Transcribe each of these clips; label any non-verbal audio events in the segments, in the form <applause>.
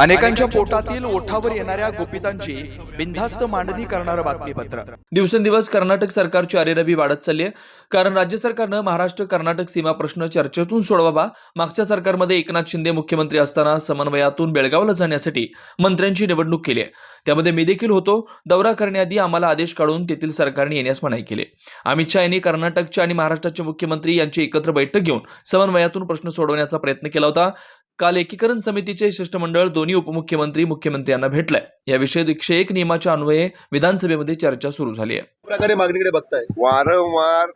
अनेकांच्या पोटातील ओठावर येणाऱ्या गोपितांची बिनधास्त मांडणी करणारं बातमीपत्र. दिवसेंदिवस कर्नाटक सरकारची अरेरवी वाढत चालली आहे. कारण राज्य सरकारनं महाराष्ट्र कर्नाटक सीमा प्रश्न चर्चेतून सोडवावा मागच्या सरकारमध्ये एकनाथ शिंदे मुख्यमंत्री असताना समन्वयातून बेळगावला जाण्यासाठी मंत्र्यांची निवडणूक केली आहे. त्यामध्ये मी देखील होतो. दौरा करण्याआधी आम्हाला आदेश काढून तेथील सरकारने येण्यास मनाई केली. अमित शहा यांनी कर्नाटकचे आणि महाराष्ट्राचे मुख्यमंत्री यांची एकत्र बैठक घेऊन समन्वयातून प्रश्न सोडवण्याचा प्रयत्न केला होता. काल एकीकरण समितीचे शिष्टमंडळ दोन्ही उपमुख्यमंत्री मुख्यमंत्र्यांना भेटलंय. याविषयी एकशे एक नियमाच्या अन्वये विधानसभेमध्ये चर्चा सुरू झाली आहे. प्रकारे मागणीकडे बघताय. वारंवार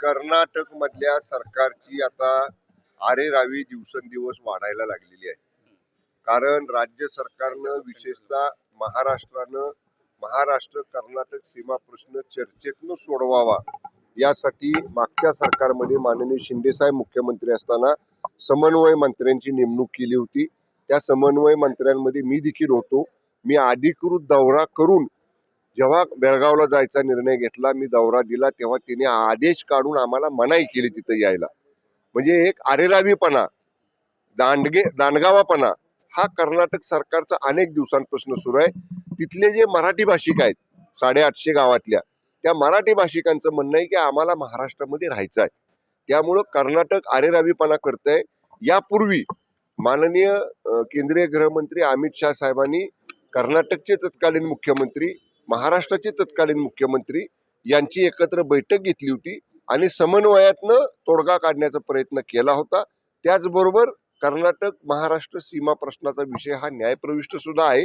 कर्नाटक मधल्या सरकारची आता आरेरावी दिवसेंदिवस वाढायला लागलेली आहे. कारण राज्य सरकारनं विशेषतः महाराष्ट्रानं महाराष्ट्र कर्नाटक सीमा प्रश्न चर्चेतनं सोडवावा यासाठी मागच्या सरकारमध्ये माननीय शिंदेसाहेब मुख्यमंत्री असताना समन्वय मंत्र्यांची नेमणूक केली होती. त्या समन्वय मंत्र्यांमध्ये मी देखील होतो. मी अधिकृत दौरा करून जेव्हा बेळगावला जायचा निर्णय घेतला मी दौरा दिला तेव्हा तिने आदेश काढून आम्हाला मनाई केली तिथं यायला. म्हणजे एक आरेरावीपणा दांडगे दांडगावापणा हा कर्नाटक सरकारचा अनेक दिवसांपासून सुरू आहे. तिथले जे मराठी भाषिक आहेत साडेआठशे गावातल्या त्या मराठी भाषिकांचं म्हणणं आहे की आम्हाला महाराष्ट्रामध्ये राहायचं आहे. त्यामुळं कर्नाटक आरेरावीपणा करत आहे यापूर्वी माननीय केंद्रीय गृहमंत्री अमित शहा साहेबांनी कर्नाटकचे तत्कालीन मुख्यमंत्री महाराष्ट्राचे तत्कालीन मुख्यमंत्री यांची एकत्र बैठक घेतली होती आणि समन्वयातनं तोडगा काढण्याचा प्रयत्न केला होता. त्याचबरोबर कर्नाटक महाराष्ट्र सीमा प्रश्नाचा विषय हा न्यायप्रविष्ट सुद्धा आहे.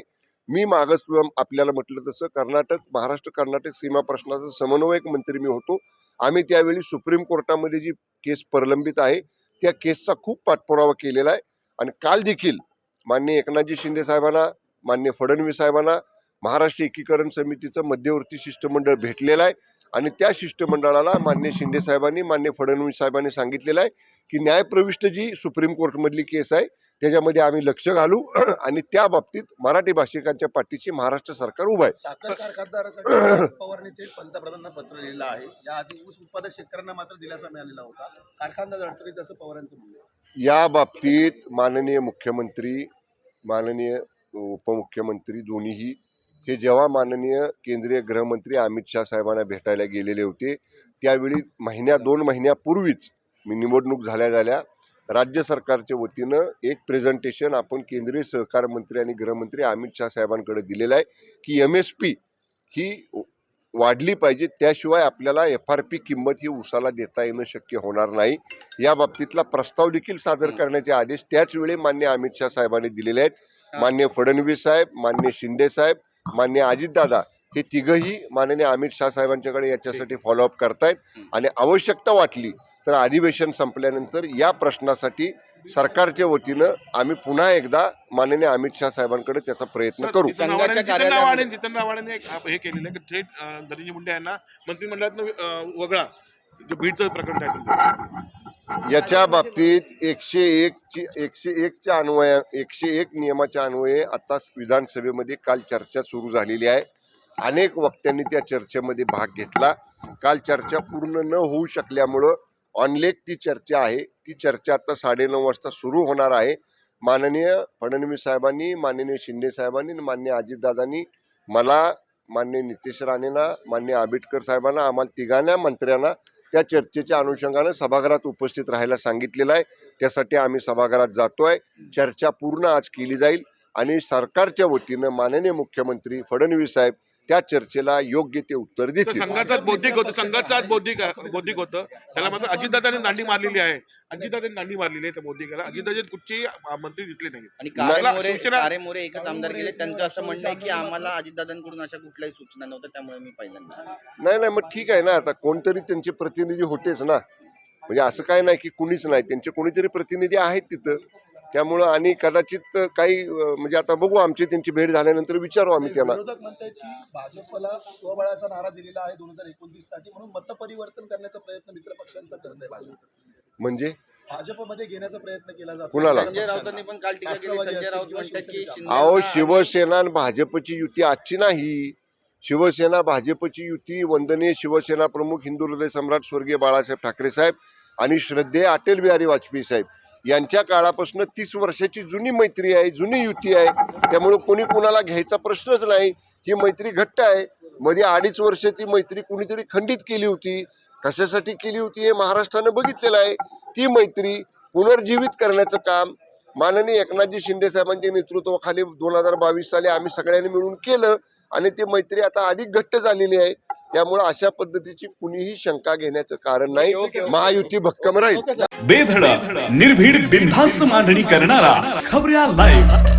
मी मागच आपल्याला म्हटलं तसं कर्नाटक महाराष्ट्र कर्नाटक सीमा प्रश्नाचा समन्वयक मंत्री मी होतो. आम्ही त्यावेळी सुप्रीम कोर्टामध्ये जी केस प्रलंबित आहे त्या केसचा खूप पाठपुरावा केलेला आहे. आणि काल देखील माननीय एकनाथजी शिंदे साहेबांना मान्य फडणवीस साहेबांना महाराष्ट्र एकीकरण समितीचं मध्यवर्ती शिष्टमंडळ भेटलेलं आहे. आणि त्या शिष्टमंडळाला मान्य शिंदे साहेबांनी मान्य फडणवीस साहेबांनी सांगितलेलं आहे की न्यायप्रविष्ट जी सुप्रीम कोर्टमधली केस आहे त्याच्यामध्ये आम्ही लक्ष घालू <clears throat> आणि त्या बाबतीत मराठी भाषिकांच्या पाठीशी महाराष्ट्र सरकार उभं आहे. साखर कारखानदारासाठी शरद पवारांनी थेट पंतप्रधानांना पत्र लिहिलं आहे. याआधी ऊस उत्पादक शेतकऱ्यांना मात्र दिलासा मिळालेला होता. कारखानदार अडचणीत असं पवारांचं म्हणणं. या बाबतीत माननीय मुख्यमंत्री माननीय उपमुख्यमंत्री दोन्हीही हे जेव्हा माननीय केंद्रीय गृहमंत्री अमित शहा साहेबांना भेटायला गेलेले होते त्यावेळी महिन्या दोन महिन्यापूर्वीच मी निवडणूक झाल्या झाल्या राज्य सरकारच्या वतीनं एक प्रेझेंटेशन आपण केंद्रीय सहकार मंत्री आणि गृहमंत्री अमित शहा साहेबांकडे दिलेलं आहे की एम एस पी ही वाढली पाहिजे. त्याशिवाय आपल्याला एफ आर पी किंमत ही उसाला देता येणं शक्य होणार नाही. या बाबतीतला प्रस्ताव देखील सादर करण्याचे आदेश त्याच वेळी मान्य अमित शहा साहेबांनी दिलेले आहेत. मान्य फडणवीस साहेब मान्य शिंदे साहेब मान्य अजितदादा हे तिघही माननीय अमित शहा साहेबांच्याकडे याच्यासाठी फॉलोअप करतायत. आणि आवश्यकता वाटली तर अधिवेशन संपल्यानंतर या प्रश्नासाठी सरकारच्या वतीनं आम्ही पुन्हा एकदा माननीय अमित शहा साहेबांकडे त्याचा प्रयत्न करू. एक हे केलेलं आहे की थेट धनंजय मुंडे यांना मंत्रिमंडळातनं अं, वगळा जे बीडचं प्रकरण असेल. याच्या बाबतीत एकशे एकची एकशे एकच्या अन्वया एकशे एक नियमाच्या अन्वये आता विधानसभेमध्ये काल चर्चा सुरू झालेली आहे. अनेक वक्त्यांनी त्या चर्चेमध्ये भाग घेतला. काल चर्चा पूर्ण न होऊ शकल्यामुळं ऑनलेट ती चर्चा आहे. ती चर्चा आता साडेनऊ वाजता सुरू होणार आहे. माननीय फडणवीस साहेबांनी माननीय शिंदे साहेबांनी मान्य अजितदादांनी मला मान्य नितेश राणेंना मान्य आंबेडकर साहेबांना आम्हाला तिघांना मंत्र्यांना त्या चर्चेच्या अनुषंगानं सभागृहात उपस्थित राहायला सांगितलेलं आहे. त्यासाठी आम्ही सभागृहात आहे चर्चा पूर्ण आज केली जाईल आणि सरकारच्या वतीनं माननीय मुख्यमंत्री फडणवीस साहेब त्या चर्चेला योग्य ते उत्तर देतील. संघाचाच बौद्धिक होतं संघाचं आज बौद्धिक बौद्धिक होतं. त्याला मात्र अजितदादांनी दांडी मारलेली आहे. अजितदादांनी दांडी मारलेली आहे त्या बौद्धिकाला. अजितदादा कुठचे मंत्री दिसले नाही आणि नाही. कारे मोरे शिवसेना- कारे मोरे एकच आमदार गेले. त्यांचं असं म्हणणं आहे की आम्हाला अजितदादांकडून अशा कुठल्याही सूचना नव्हत्या त्यामुळे मी पहिल्यांदा नाही नाही मग ठीक आहे ना. आता कोणतरी त्यांचे प्रतिनिधी होतेच ना. म्हणजे असं काय नाही की कुणीच नाही. त्यांचे कोणीतरी प्रतिनिधी आहेत तिथं. त्यामुळं आणि कदाचित काही म्हणजे आता बघू आमची त्यांची भेट झाल्यानंतर विचारू आम्ही त्यांना. विरोधक म्हणतात की भाजपला स्वबळाचा नारा दिलेला आहे दोन हजार एकोणतीससाठी म्हणून मतपरिवर्तन करण्याचा प्रयत्न मित्र पक्षांचा करत आहे भाजप. म्हणजे? भाजपमध्ये घेण्याचा प्रयत्न केला जातो. कुणाला? संजय राऊतांनी पण काल टीका केली राष्ट्रवादी संजय असतील राऊत किंवा म्हणतात की शिवसेनेचे शिंदे अहो शिवसेना आणि भाजपची युती आजची नाही. शिवसेना भाजपची युती वंदनीय शिवसेना प्रमुख हिंदू हृदय सम्राट स्वर्गीय बाळासाहेब ठाकरे साहेब आणि श्रद्धेय अटल बिहारी वाजपेयी साहेब. यांच्या काळापासून तीस वर्षाची जुनी मैत्री आहे जुनी युती आहे. त्यामुळं कोणी कोणाला घ्यायचा प्रश्नच नाही. ही मैत्री घट्ट आहे. मध्ये अडीच वर्ष ती मैत्री कुणीतरी खंडित केली होती. कशासाठी केली होती हे महाराष्ट्रानं बघितलेलं आहे. ती मैत्री पुनर्जीवित करण्याचं काम माननीय एकनाथजी शिंदे साहेबांच्या नेतृत्वाखाली दोन हजार बावीस साली आम्ही सगळ्यांनी मिळून केलं आणि ती मैत्री आता अधिक घट्ट झालेली आहे. त्यामुळे अशा पद्धतीची कुणीही शंका घेण्याचं कारण नाही. महायुती भक्कम राहील. बेधडक निर्भीड बिनधास्त मांडणी करणारा खबऱ्या लाईव्ह